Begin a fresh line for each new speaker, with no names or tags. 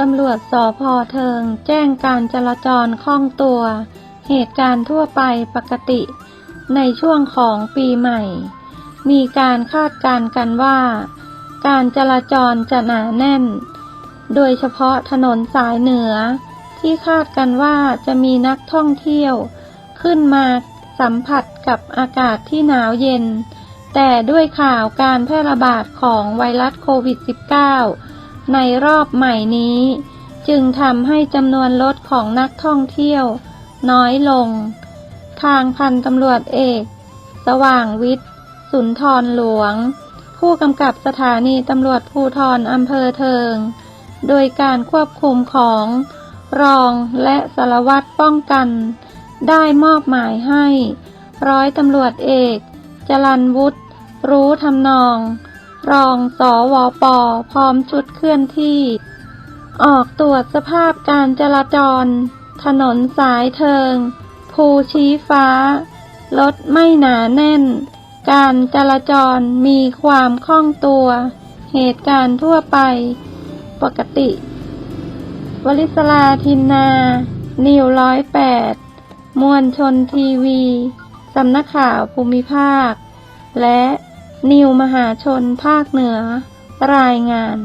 ตำรวจสพเทิง แจ้งการจราจรคล่องตัว เหตุการณ์ทั่วไปปกติ ในช่วงของปีใหม่ มีการคาดการณ์กันว่า การจราจรจะหนาแน่น โดยเฉพาะถนนสายเหนือ ที่คาดกันว่าจะมีนักท่องเที่ยว ขึ้นมาสัมผัสกับอากาศที่หนาวเย็น แต่ด้วยข่าวการแพร่ระบาดของไวรัสโควิด -19 ในรอบใหม่นี้ จึงทำให้จำนวนรถของนักท่องเที่ยว น้อยลง ทางพันตำรวจเอก สว่างวิทย์ สุนทรหลวง ผู้กำกับสถานีตำรวจภูทรอำเภอเทิง โดยการควบคุมของรองและสารวัตรป้องกัน ได้มอบหมายให้ ร้อยตำรวจเอก จรันวุฒิรู้ทำนอง รองสอวอปอพร้อมชุดเคลื่อนที่ ออกตรวจสภาพการจราจร ถนนสายเทิง ภูชี้ฟ้า รถไม่หนาแน่น การจราจรมีความคล่องตัว เหตุการณ์ทั่วไป ปกติ วลิศลาทินนา นิวร้อยแปดมวลชนทีวี สำนักข่าวภูมิภาค และ นิวมหาชนภาคเหนือ รายงาน